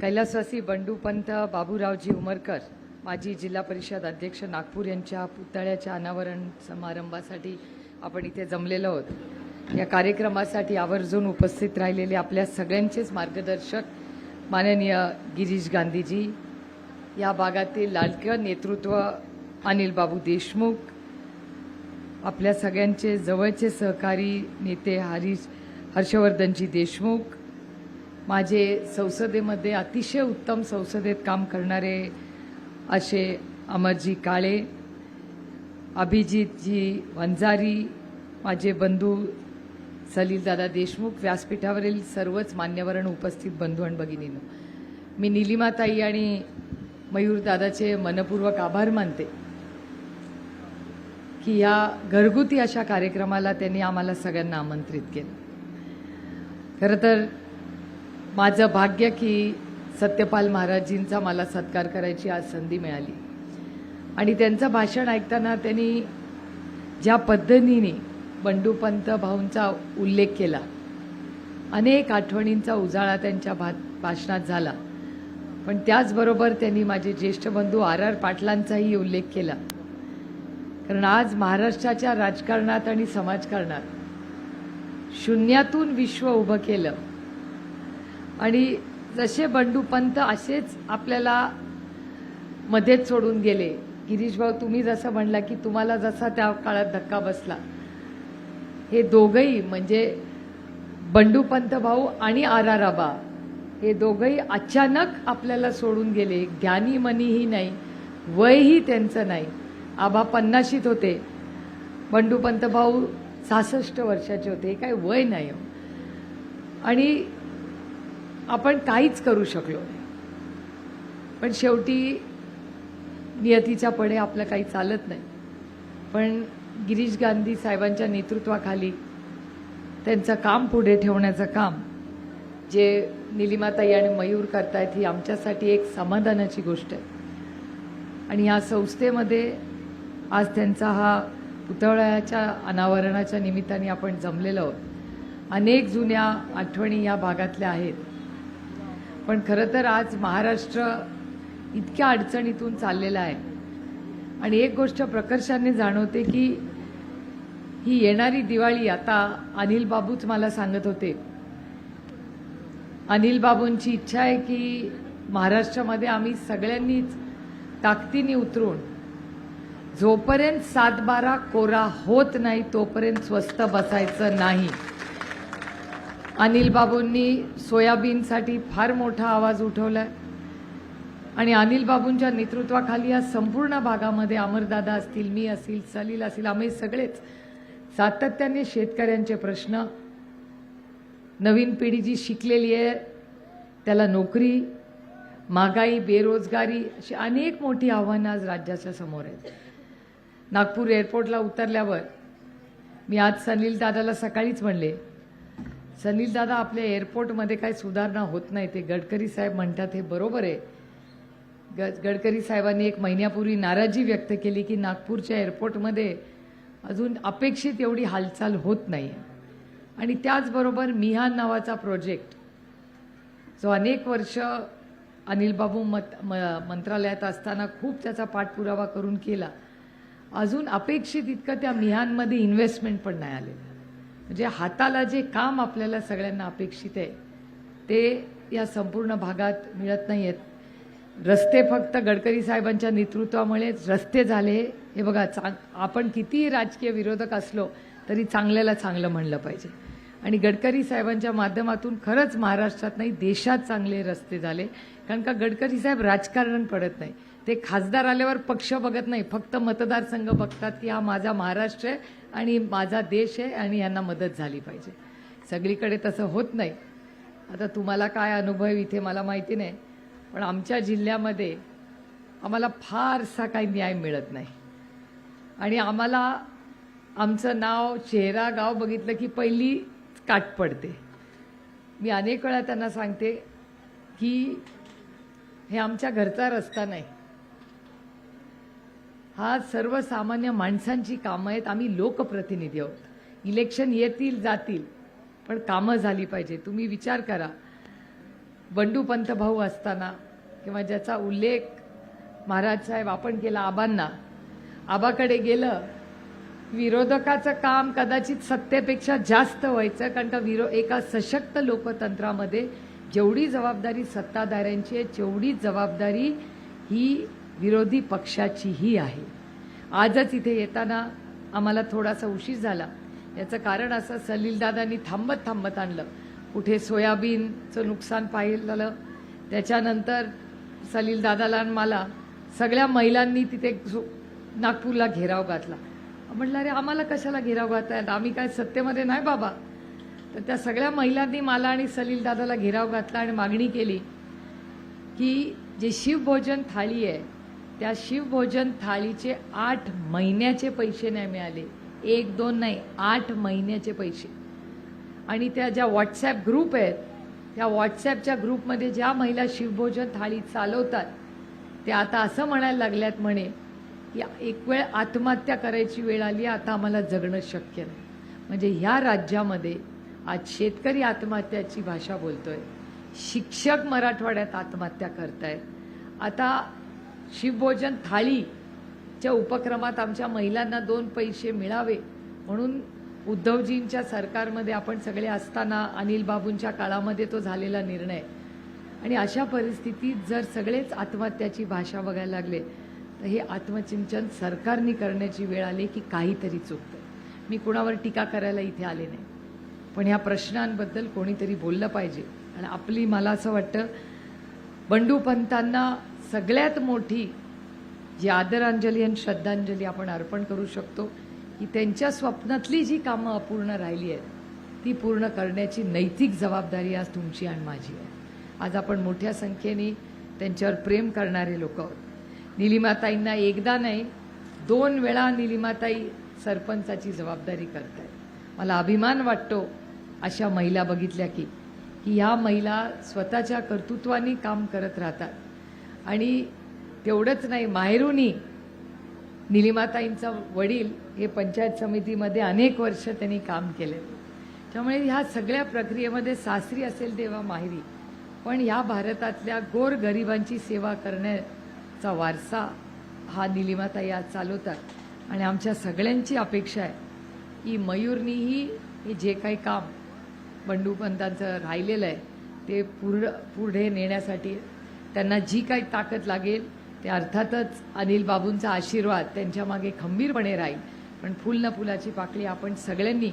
कैलासवासी बंडूपंत बाबूरावजी उमरकर माजी जिल्हा परिषद अध्यक्ष नागपूर यांच्या पुतळ्याच्या अनावरण समारंभासाठी आपण इथे जमलेलो आहोत. या कार्यक्रमासाठी आवर्जून उपस्थित राहिलेले आपल्या सगळ्यांचेच मार्गदर्शक माननीय गिरीश गांधीजी या भागातील लाडकं नेतृत्व अनिल बाबू देशमुख आपल्या सगळ्यांचे जवळचे सहकारी नेते हरीश हर्षवर्धनजी देशमुख माझे संसदेमध्ये अतिशय उत्तम संसदेत काम करणारे असे अमरजी काळे अभिजितजी वंजारी माझे बंधू सलीलदादा देशमुख व्यासपीठावरील सर्वच मान्यवरण उपस्थित बंधू आणि भगिनीनं. मी निलिमाताई आणि मयूरदादाचे मनपूर्वक आभार मानते की या घरगुती अशा कार्यक्रमाला त्यांनी आम्हाला सगळ्यांना आमंत्रित केलं. खरं तर माझं भाग्य की सत्यपाल महाराजींचा मला सत्कार करायची आज संधी मिळाली. आणि त्यांचं भाषण ऐकताना त्यांनी ज्या पद्धतीने बंडूपंत भाऊंचा उल्लेख केला अनेक आठवणींचा उजाळा त्यांच्या भा भाषणात झाला. पण त्याचबरोबर त्यांनी माझे ज्येष्ठ बंधू आर आर पाटलांचाही उल्लेख केला. कारण आज महाराष्ट्राच्या राजकारणात आणि समाजकारणात शून्यातून विश्व उभं केलं आणि जसे बंडूपंत असेच आपल्याला मध्येच सोडून गेले. गिरीश भाऊ तुम्ही जसं म्हणला की तुम्हाला जसा त्या काळात धक्का बसला. हे दोघंही म्हणजे बंडूपंत भाऊ आणि आराराबा हे दोघंही अचानक आपल्याला सोडून गेले. ज्ञानी मनीही नाही वयही त्यांचं नाही. आबा पन्नाशीत होते. बंडूपंत भाऊ सहासष्ट वर्षाचे होते. हे काय वय नाही हो. आणि आपण काहीच करू शकलो नाही. पण शेवटी नियतीच्या पडे आपलं काही चालत नाही. पण गिरीश गांधी साहेबांच्या नेतृत्वाखाली त्यांचं काम पुढे ठेवण्याचं काम जे निलिमाताई आणि मयूर करतायत ही आमच्यासाठी एक समाधानाची गोष्ट आहे. आणि या संस्थेमध्ये आज त्यांचा हा पुतळ्याच्या अनावरणाच्या निमित्ताने आपण जमलेलो आहोत. अनेक जुन्या आठवणी या भागातल्या आहेत. पण खरं तर आज महाराष्ट्र इतक्या अडचणीतून चाललेला आहे. आणि एक गोष्ट प्रकर्षाने जाणवते की ही येणारी दिवाळी आता अनिल बाबूच मला सांगत होते. अनिल बाबूंची इच्छा आहे की महाराष्ट्रामध्ये आम्ही सगळ्यांनीच ताकदीने उतरून जोपर्यंत सातबारा कोरा होत नाही तोपर्यंत स्वस्त बसायचं नाही. अनिल बाबूंनी सोयाबीनसाठी फार मोठा आवाज उठवला आहे आणि अनिल बाबूंच्या नेतृत्वाखाली या संपूर्ण भागामध्ये अमरदादा असतील मी असतील सलील असतील आम्ही सगळेच सातत्याने शेतकऱ्यांचे प्रश्न. नवीन पिढी जी शिकलेली आहे त्याला नोकरी महागाई बेरोजगारी अशी अनेक मोठी आव्हानं आज राज्याच्या समोर आहेत. नागपूर एअरपोर्टला उतरल्यावर मी आज सनील दादाला सकाळीच म्हणले सलील दादा आपल्या एअरपोर्टमध्ये काही सुधारणा होत नाही ते गडकरी साहेब म्हणतात हे बरोबर आहे. ग गडकरी साहेबांनी एक महिन्यापूर्वी नाराजी व्यक्त केली की नागपूरच्या एअरपोर्टमध्ये अजून अपेक्षित एवढी हालचाल होत नाही आणि त्याचबरोबर मिहान नावाचा प्रोजेक्ट जो अनेक वर्ष अनिल बाबू मत म मंत्रालयात असताना खूप त्याचा पाठपुरावा करून केला अजून अपेक्षित इतकं त्या मिहानमध्ये इन्व्हेस्टमेंट पण नाही आलेलं. म्हणजे हाताला जे काम आपल्याला सगळ्यांना अपेक्षित आहे ते या संपूर्ण भागात मिळत नाही आहेत रस्ते फक्त गडकरी साहेबांच्या नेतृत्वामुळेच रस्ते झाले. हे बघा चांग आपण कितीही राजकीय विरोधक असलो तरी चांगल्याला चांगलं म्हणलं पाहिजे. आणि गडकरी साहेबांच्या माध्यमातून खरंच महाराष्ट्रात नाही देशात चांगले रस्ते झाले. कारण का गडकरी साहेब राजकारण पडत नाही. ते खासदार आल्यावर पक्ष बघत नाही फक्त मतदारसंघ बघतात की हा माझा महाराष्ट्र आहे आणि माझा देश आहे आणि यांना मदत झाली पाहिजे. सगळीकडे तसं होत नाही. आता तुम्हाला काय अनुभव इथे मला माहिती नाही पण आमच्या जिल्ह्यामध्ये आम्हाला फारसा काही न्याय मिळत नाही. आणि आम्हाला आमचं नाव चेहरा गाव बघितलं की पहिली काट पडते. मी अनेक वेळा त्यांना सांगते की हे आमच्या घरचा रस्ता नाही. हा सर्वसामान्य माणसांची कामं आहेत. आम्ही लोकप्रतिनिधी आहोत. इलेक्शन येतील जातील पण कामं झाली पाहिजे. तुम्ही विचार करा. बंडू पंतभाऊ असताना किंवा ज्याचा उल्लेख महाराज साहेब आपण केला आबांना आबाकडे गेलं विरोधकाचं काम कदाचित सत्तेपेक्षा जास्त व्हायचं कारण का विरो एका सशक्त लोकतंत्रामध्ये जेवढी जबाबदारी सत्ताधाऱ्यांची आहे तेवढी जबाबदारी ही विरोधी पक्षाचीही आहे. आजच इथे येताना आम्हाला थोडासा उशीर झाला. याचं कारण असं सलीलदादांनी थांबत थांबत आणलं. कुठे सोयाबीनचं नुकसान पाहिलं त्याच्यानंतर सलीलदादाला मला सगळ्या महिलांनी तिथे नागपूरला घेराव घातला. म्हटलं अरे आम्हाला कशाला घेराव घातलाय आम्ही काय सत्तेमध्ये नाही बाबा. तर त्या सगळ्या महिलांनी मला आणि सलील दादाला घेराव घातला आणि मागणी केली की जे शिवभोजन थाळी आहे त्या शिवभोजन थाळीचे आठ महिन्याचे पैसे नाही मिळाले. एक दोन नाही आठ महिन्याचे पैसे. आणि त्या ज्या व्हॉट्सॲप ग्रुप आहेत त्या व्हॉट्सॲपच्या ग्रुपमध्ये ज्या महिला शिवभोजन थाळी चालवतात त्या आता असं म्हणायला लागल्यात म्हणे की एक वेळ आत्महत्या करायची वेळ आली आता आम्हाला जगणं शक्य नाही. म्हणजे ह्या राज्यामध्ये आज शेतकरी आत्महत्याची भाषा बोलतोय. शिक्षक मराठवाड्यात आत्महत्या करतायत. आता शिवभोजन थाळीच्या उपक्रमात आमच्या महिलांना दोन पैसे मिळावे. म्हणून उद्धवजींच्या सरकारमध्ये आपण सगळे असताना अनिल बाबूंच्या काळामध्ये तो झालेला निर्णय. आणि अशा परिस्थितीत जर सगळेच आत्महत्याची भाषा बघायला लागले तर हे आत्मचिंतन सरकारने करण्याची वेळ आली की काहीतरी चुकतं मी कुणावर टीका करायला इथे आले नाही. पण ह्या प्रश्नांबद्दल कोणीतरी बोललं पाहिजे. आणि आपली मला असं वाटतं बंडू पंतांना सगळ्यात मोठी जी आदरांजली आणि श्रद्धांजली आपण अर्पण करू शकतो की त्यांच्या स्वप्नातली जी कामं अपूर्ण राहिली आहेत ती पूर्ण करण्याची नैतिक जबाबदारी आज तुमची आणि माझी आहे. आज आपण मोठ्या संख्येने त्यांच्यावर प्रेम करणारे लोक आहोत. निलिमाताईंना एकदा नाही दोन वेळा निलिमाताई सरपंचाची जबाबदारी करत आहे मला अभिमान वाटतो अशा महिला बघितल्या की की ह्या महिला स्वतःच्या कर्तृत्वाने काम करत राहतात. आणि तेवढंच नाही माहेरूनी निलिमाताईंचा वडील हे पंचायत समितीमध्ये अनेक वर्ष त्यांनी काम केले. त्यामुळे ह्या सगळ्या प्रक्रियेमध्ये सासरी असेल तेव्हा माहेरी. पण ह्या भारतातल्या गोर गरिबांची सेवा करण्याचा वारसा हा निलिमाताई आज चालवतात. आणि आमच्या सगळ्यांची अपेक्षा आहे की मयूरनीही हे जे काही काम बंडूपंतांचं राहिलेलं आहे ते पूर्ण पुढे नेण्यासाठी त्यांना जी काही ताकद लागेल ते अर्थातच अनिल बाबूंचा आशीर्वाद त्यांच्या मागे खंबीरपणे राहील. पण फुल न फुलाची पाकळी आपण सगळ्यांनी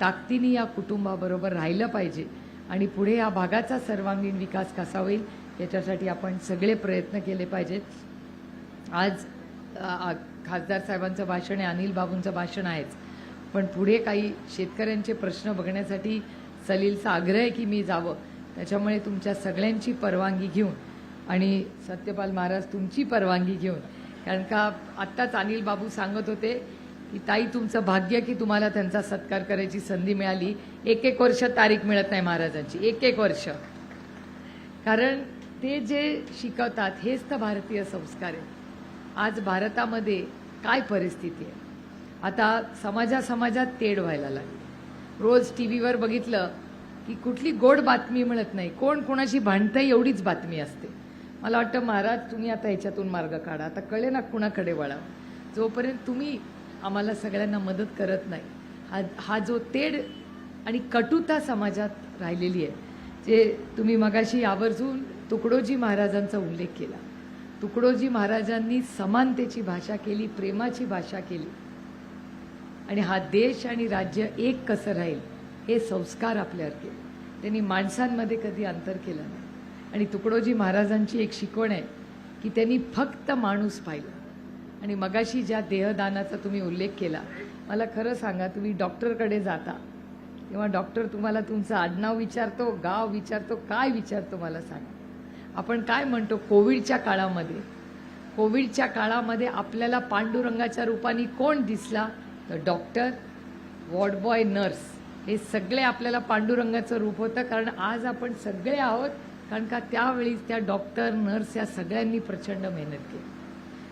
ताकदीने या कुटुंबाबरोबर राहिलं पाहिजे. आणि पुढे या भागाचा सर्वांगीण विकास कसा होईल याच्यासाठी आपण सगळे प्रयत्न केले पाहिजेत. आज खासदार साहेबांचं भाषण आहे अनिल बाबूंचं भाषण आहेच. पण पुढे काही शेतकऱ्यांचे प्रश्न बघण्यासाठी सलीलचा आग्रह आहे की मी जावं. त्याच्यामुळे तुमच्या सगळ्यांची परवानगी घेऊन आणि सत्यपाल महाराज तुमची परवानगी घेऊन. कारण का आत्ताच अनिल बाबू सांगत होते की ताई तुमचं भाग्य की तुम्हाला त्यांचा सत्कार करायची संधी मिळाली. एक एक वर्ष तारीख मिळत नाही महाराजांची. एक एक वर्ष. कारण ते जे शिकवतात हेच तर भारतीय संस्कार आहे आज भारतामध्ये काय परिस्थिती आहे? आता समाजा समाजात तेढ व्हायला लागली. रोज टी व्हीवर बघितलं की कुठली गोड बातमी मिळत नाही. कोण कोणाशी भांडतं एवढीच बातमी असते. मला वाटतं महाराज तुम्ही आता ह्याच्यातून मार्ग काढा. आता कळे ना कुणाकडे वळा जोपर्यंत तुम्ही आम्हाला सगळ्यांना मदत करत नाही हा हा जो तेढ आणि कटुता समाजात राहिलेली आहे जे तुम्ही मगाशी आवर्जून तुकडोजी महाराजांचा उल्लेख केला. तुकडोजी महाराजांनी समानतेची भाषा केली प्रेमाची भाषा केली. आणि हा देश आणि राज्य एक कसं राहील हे संस्कार आपल्यावर केले. त्यांनी माणसांमध्ये कधी अंतर केलं नाही. आणि तुकडोजी महाराजांची एक शिकवण आहे की त्यांनी फक्त माणूस पाहिला. आणि मगाशी ज्या देहदानाचा तुम्ही उल्लेख केला मला खरं सांगा तुम्ही डॉक्टरकडे जाता तेव्हा डॉक्टर तुम्हाला तुमचं आडनाव विचारतो गाव विचारतो काय विचारतो मला सांगा. आपण काय म्हणतो कोविडच्या काळामध्ये? कोविडच्या काळामध्ये आपल्याला पांडुरंगाच्या रूपाने कोण दिसला? तर डॉक्टर वॉर्डबॉय नर्स. हे सगळे आपल्याला पांडुरंगाचं रूप होतं कारण आज आपण सगळे आहोत कारण का त्यावेळी त्या डॉक्टर नर्स या सगळ्यांनी प्रचंड मेहनत केली.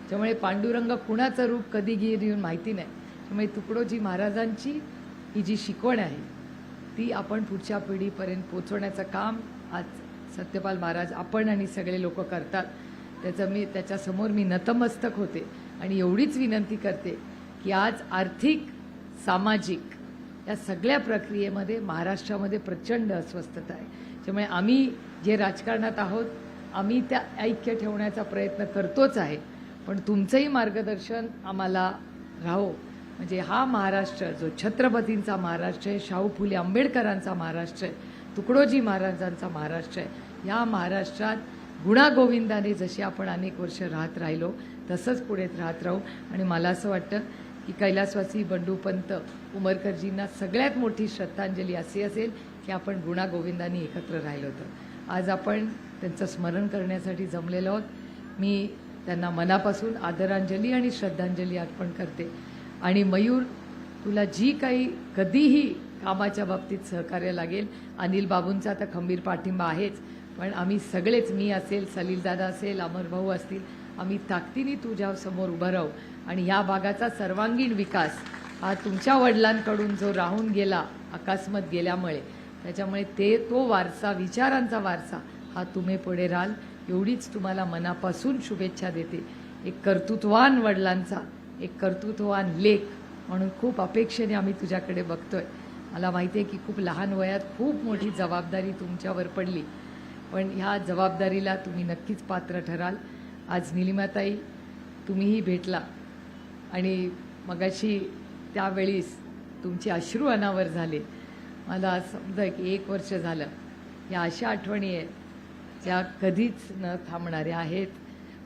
त्यामुळे पांडुरंग कुणाचं रूप कधी घेऊन येऊन माहिती नाही. त्यामुळे तुकडोजी महाराजांची ही जी शिकवण आहे ती आपण पुढच्या पिढीपर्यंत पोचवण्याचं काम आज सत्यपाल महाराज आपण आणि सगळे लोक करतात. त्याचं मी त्याच्यासमोर मी नतमस्तक होते आणि एवढीच विनंती करते की आज आर्थिक सामाजिक या सगळ्या प्रक्रियेमध्ये महाराष्ट्रामध्ये प्रचंड अस्वस्थता आहे. त्यामुळे आम्ही जे राजकारणात आहोत आम्ही त्या ऐक्य ठेवण्याचा प्रयत्न करतोच आहे. पण तुमचंही मार्गदर्शन आम्हाला राहो. म्हणजे हा महाराष्ट्र जो छत्रपतींचा महाराष्ट्र आहे शाहू फुले आंबेडकरांचा महाराष्ट्र आहे तुकडोजी महाराजांचा महाराष्ट्र आहे या महाराष्ट्रात गुणागोविंदाने जशी आपण अनेक वर्ष राहत राहिलो तसंच पुढे राहत राहू. आणि मला असं वाटतं की कैलासवासी बंडूपंत उमरकरजींना सगळ्यात मोठी श्रद्धांजली अशी असेल की आपण गुणा गोविंदांनी एकत्र राहिलं होतं. आज आपण त्यांचं स्मरण करण्यासाठी जमलेलो आहोत. मी त्यांना मनापासून आदरांजली आणि श्रद्धांजली अर्पण करते. आणि मयूर तुला जी काही कधीही कामाच्या बाबतीत सहकार्य लागेल अनिल बाबूंचा तर खंबीर पाठिंबा आहेच पण आम्ही सगळेच मी असेल सलीलदादा असेल अमर भाऊ असतील आम्ही ताकदीने तुझ्या समोर उभं राहू. आणि ह्या भागाचा सर्वांगीण विकास हा तुमच्या वडिलांकडून जो राहून गेला अकस्मात गेल्यामुळे त्याच्यामुळे ते तो वारसा विचारांचा वारसा हा तुम्ही पुढे राहाल. एवढीच तुम्हाला मनापासून शुभेच्छा देते. एक कर्तृत्वान वडिलांचा एक कर्तृत्वान लेख म्हणून खूप अपेक्षेने आम्ही तुझ्याकडे बघतोय. मला माहिती आहे की खूप लहान वयात खूप मोठी जबाबदारी तुमच्यावर पडली. पण ह्या जबाबदारीला तुम्ही नक्कीच पात्र ठराल. आज निलिमाताई तुम्हीही भेटला. आणि मगाशी त्यावेळीस तुमचे अश्रू अनावर झाले. मला समजा की एक वर्ष झालं. या अशा आठवणी आहेत ज्या कधीच न थांबणाऱ्या आहेत.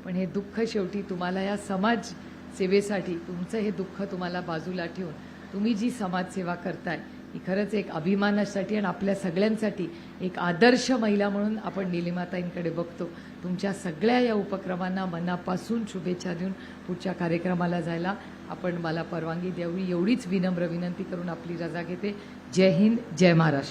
पण हे दुःख शेवटी तुम्हाला या समाज सेवेसाठी तुमचं हे दुःख तुम्हाला बाजूला ठेवून तुम्ही जी समाजसेवा करताय ही खरंच एक अभिमानासाठी आणि आपल्या सगळ्यांसाठी एक आदर्श महिला म्हणून आपण निलिमाताईंकडे बघतो. तुमच्या सगळ्या या उपक्रमांना मनापासून शुभेच्छा देऊन पुढच्या कार्यक्रमाला जायला आपण मला परवानगी द्यावी एवढीच विनम्र विनंती करून आपली रजा घेते. जय हिंद जय महाराष्ट्र.